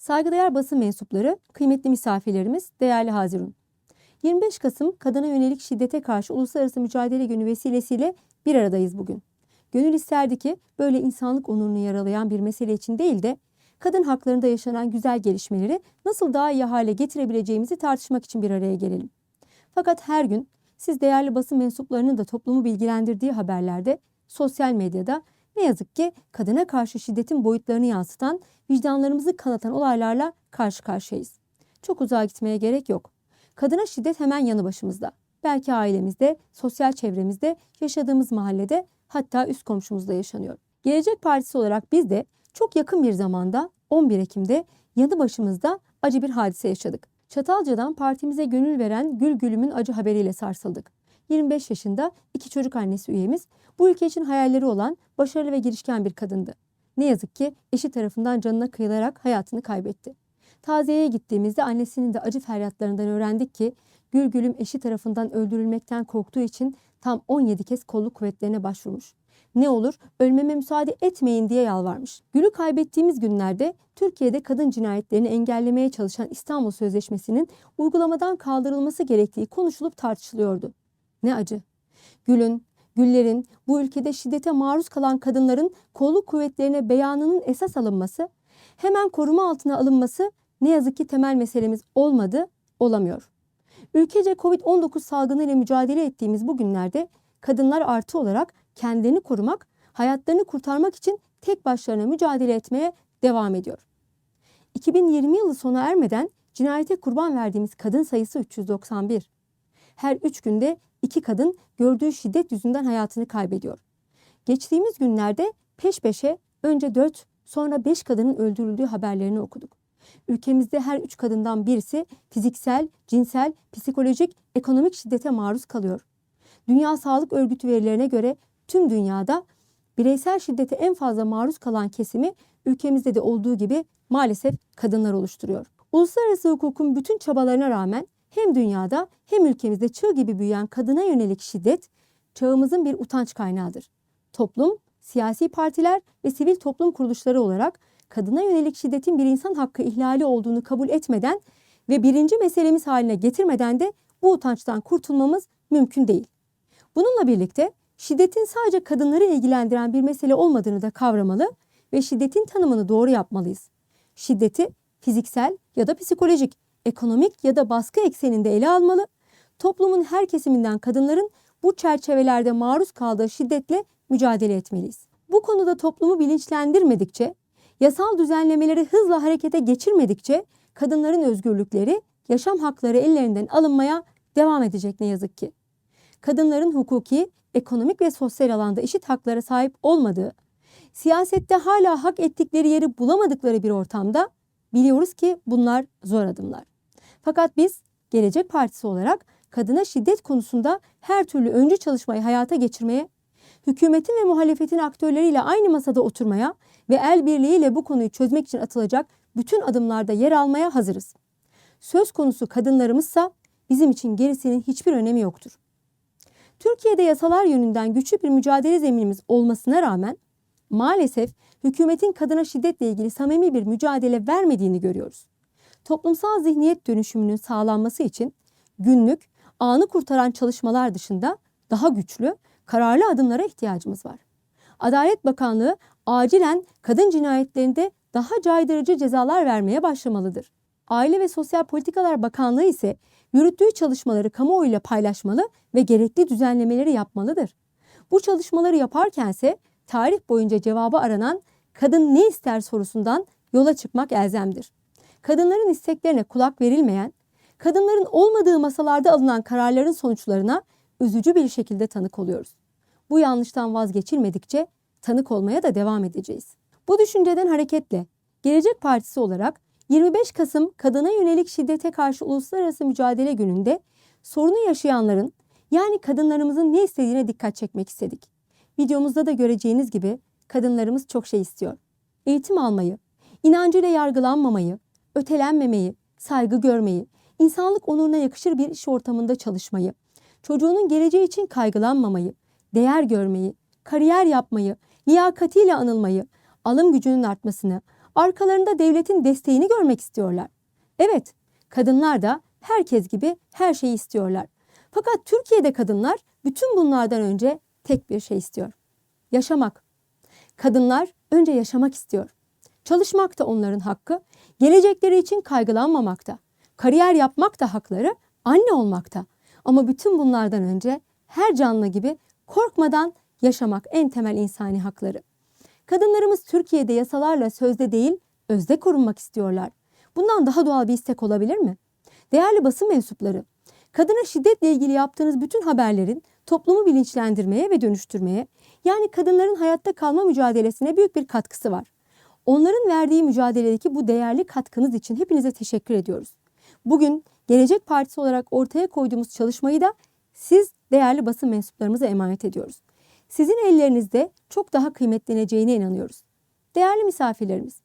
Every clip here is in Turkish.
Saygıdeğer basın mensupları, kıymetli misafirlerimiz, değerli Hazirun. 25 Kasım Kadına Yönelik Şiddete Karşı Uluslararası Mücadele Günü vesilesiyle bir aradayız bugün. Gönül isterdi ki böyle insanlık onurunu yaralayan bir mesele için değil de kadın haklarında yaşanan güzel gelişmeleri nasıl daha iyi hale getirebileceğimizi tartışmak için bir araya gelelim. Fakat her gün siz değerli basın mensuplarının da toplumu bilgilendirdiği haberlerde, sosyal medyada ne yazık ki kadına karşı şiddetin boyutlarını yansıtan, vicdanlarımızı kanatan olaylarla karşı karşıyayız. Çok uzağa gitmeye gerek yok. Kadına şiddet hemen yanı başımızda. Belki ailemizde, sosyal çevremizde, yaşadığımız mahallede hatta üst komşumuzda yaşanıyor. Gelecek Partisi olarak biz de çok yakın bir zamanda 11 Ekim'de yanı başımızda acı bir hadise yaşadık. Çatalca'dan partimize gönül veren Gül Gülüm'ün acı haberiyle sarsıldık. 25 yaşında iki çocuk annesi üyemiz bu ülke için hayalleri olan başarılı ve girişken bir kadındı. Ne yazık ki eşi tarafından canına kıyılarak hayatını kaybetti. Taziyeye gittiğimizde annesinin de acı feryatlarından öğrendik ki Gül Gülüm eşi tarafından öldürülmekten korktuğu için tam 17 kez kolluk kuvvetlerine başvurmuş. Ne olur ölmeme müsaade etmeyin diye yalvarmış. Gül'ü kaybettiğimiz günlerde Türkiye'de kadın cinayetlerini engellemeye çalışan İstanbul Sözleşmesi'nin uygulamadan kaldırılması gerektiği konuşulup tartışılıyordu. Ne acı. Gül'ün, Güller'in, bu ülkede şiddete maruz kalan kadınların kolluk kuvvetlerine beyanının esas alınması, hemen koruma altına alınması ne yazık ki temel meselemiz olmadı, olamıyor. Ülkece Covid-19 salgını ile mücadele ettiğimiz bu günlerde kadınlar artı olarak kendilerini korumak, hayatlarını kurtarmak için tek başlarına mücadele etmeye devam ediyor. 2020 yılı sona ermeden cinayete kurban verdiğimiz kadın sayısı 391. Her üç günde iki kadın gördüğü şiddet yüzünden hayatını kaybediyor. Geçtiğimiz günlerde peş peşe önce dört sonra beş kadının öldürüldüğü haberlerini okuduk. Ülkemizde her üç kadından birisi fiziksel, cinsel, psikolojik, ekonomik şiddete maruz kalıyor. Dünya Sağlık Örgütü verilerine göre tüm dünyada bireysel şiddete en fazla maruz kalan kesimi ülkemizde de olduğu gibi maalesef kadınlar oluşturuyor. Uluslararası hukukun bütün çabalarına rağmen hem dünyada hem ülkemizde çığ gibi büyüyen kadına yönelik şiddet çağımızın bir utanç kaynağıdır. Toplum, siyasi partiler ve sivil toplum kuruluşları olarak kadına yönelik şiddetin bir insan hakkı ihlali olduğunu kabul etmeden ve birinci meselemiz haline getirmeden de bu utançtan kurtulmamız mümkün değil. Bununla birlikte şiddetin sadece kadınları ilgilendiren bir mesele olmadığını da kavramalı ve şiddetin tanımını doğru yapmalıyız. Şiddeti fiziksel ya da psikolojik, ekonomik ya da baskı ekseninde ele almalı, toplumun her kesiminden kadınların bu çerçevelerde maruz kaldığı şiddetle mücadele etmeliyiz. Bu konuda toplumu bilinçlendirmedikçe, yasal düzenlemeleri hızla harekete geçirmedikçe kadınların özgürlükleri, yaşam hakları ellerinden alınmaya devam edecek ne yazık ki. Kadınların hukuki, ekonomik ve sosyal alanda eşit haklara sahip olmadığı, siyasette hala hak ettikleri yeri bulamadıkları bir ortamda biliyoruz ki bunlar zor adımlar. Fakat biz Gelecek Partisi olarak kadına şiddet konusunda her türlü öncü çalışmayı hayata geçirmeye, hükümetin ve muhalefetin aktörleriyle aynı masada oturmaya ve el birliğiyle bu konuyu çözmek için atılacak bütün adımlarda yer almaya hazırız. Söz konusu kadınlarımızsa bizim için gerisinin hiçbir önemi yoktur. Türkiye'de yasalar yönünden güçlü bir mücadele zeminimiz olmasına rağmen maalesef hükümetin kadına şiddetle ilgili samimi bir mücadele vermediğini görüyoruz. Toplumsal zihniyet dönüşümünün sağlanması için günlük, anı kurtaran çalışmalar dışında daha güçlü, kararlı adımlara ihtiyacımız var. Adalet Bakanlığı acilen kadın cinayetlerinde daha caydırıcı cezalar vermeye başlamalıdır. Aile ve Sosyal Politikalar Bakanlığı ise yürüttüğü çalışmaları kamuoyuyla paylaşmalı ve gerekli düzenlemeleri yapmalıdır. Bu çalışmaları yaparkense tarih boyunca cevabı aranan kadın ne ister sorusundan yola çıkmak elzemdir. Kadınların isteklerine kulak verilmeyen, kadınların olmadığı masalarda alınan kararların sonuçlarına üzücü bir şekilde tanık oluyoruz. Bu yanlıştan vazgeçilmedikçe tanık olmaya da devam edeceğiz. Bu düşünceden hareketle Gelecek Partisi olarak 25 Kasım Kadına Yönelik Şiddete Karşı Uluslararası Mücadele Günü'nde sorunu yaşayanların yani kadınlarımızın ne istediğine dikkat çekmek istedik. Videomuzda da göreceğiniz gibi kadınlarımız çok şey istiyor. Eğitim almayı, inancıyla yargılanmamayı, ötelenmemeyi, saygı görmeyi, insanlık onuruna yakışır bir iş ortamında çalışmayı, çocuğunun geleceği için kaygılanmamayı, değer görmeyi, kariyer yapmayı, liyakatiyle anılmayı, alım gücünün artmasını, Arkalarında devletin desteğini görmek istiyorlar. Evet, kadınlar da herkes gibi her şeyi istiyorlar. Fakat Türkiye'de kadınlar bütün bunlardan önce tek bir şey istiyor. Yaşamak. Kadınlar önce yaşamak istiyor. Çalışmak da onların hakkı, gelecekleri için kaygılanmamakta. Kariyer yapmak da hakları, anne olmakta. Ama bütün bunlardan önce her canlı gibi korkmadan yaşamak en temel insani hakları. Kadınlarımız Türkiye'de yasalarla sözde değil, özde korunmak istiyorlar. Bundan daha doğal bir istek olabilir mi? Değerli basın mensupları, kadına şiddetle ilgili yaptığınız bütün haberlerin toplumu bilinçlendirmeye ve dönüştürmeye, yani kadınların hayatta kalma mücadelesine büyük bir katkısı var. Onların verdiği mücadeledeki bu değerli katkınız için hepinize teşekkür ediyoruz. Bugün Gelecek Partisi olarak ortaya koyduğumuz çalışmayı da siz değerli basın mensuplarımıza emanet ediyoruz. Sizin ellerinizde çok daha kıymetleneceğine inanıyoruz. Değerli misafirlerimiz,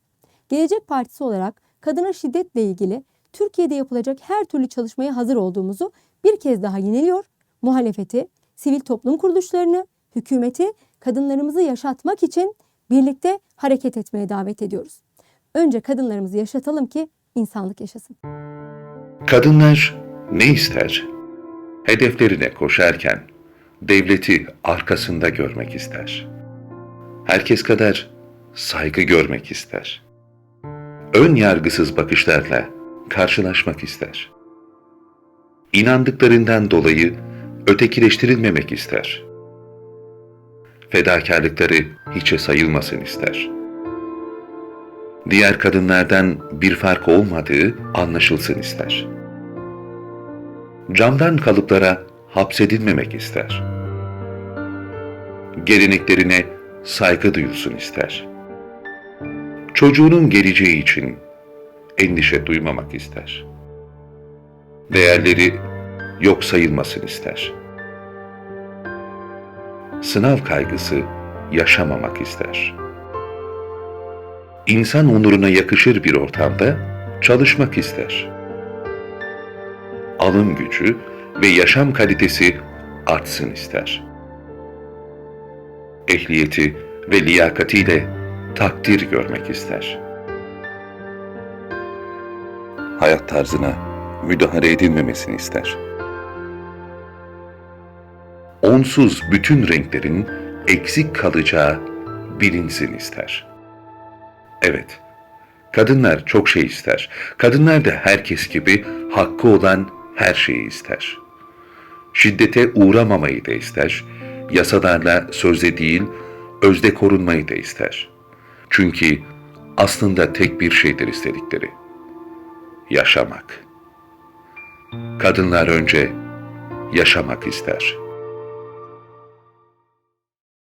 Gelecek Partisi olarak kadına şiddetle ilgili Türkiye'de yapılacak her türlü çalışmaya hazır olduğumuzu bir kez daha yineliyor. Muhalefeti, sivil toplum kuruluşlarını, hükümeti kadınlarımızı yaşatmak için birlikte hareket etmeye davet ediyoruz. Önce kadınlarımızı yaşatalım ki insanlık yaşasın. Kadınlar ne ister? Hedeflerine koşarken devleti arkasında görmek ister. Herkes kadar saygı görmek ister. Ön yargısız bakışlarla karşılaşmak ister. İnandıklarından dolayı ötekileştirilmemek ister. Fedakarlıkları hiçe sayılmasın ister. Diğer kadınlardan bir fark olmadığı anlaşılsın ister. Camdan kalıplara hapsedilmemek ister. Geleneklerine saygı duyulsun ister. Çocuğunun geleceği için endişe duymamak ister. Değerleri yok sayılmasın ister. Sınav kaygısı yaşamamak ister. İnsan onuruna yakışır bir ortamda çalışmak ister. Alım gücü ve yaşam kalitesi artsın ister. Ehliyeti ve liyakatiyle takdir görmek ister. Hayat tarzına müdahale edilmemesini ister. Onsuz bütün renklerin eksik kalacağı bilinsin ister. Evet, kadınlar çok şey ister. Kadınlar da herkes gibi hakkı olan her şeyi ister. Şiddete uğramamayı da ister. Yasalarla sözde değil, özde korunmayı da ister. Çünkü aslında tek bir şeydir istedikleri. Yaşamak. Kadınlar önce yaşamak ister.''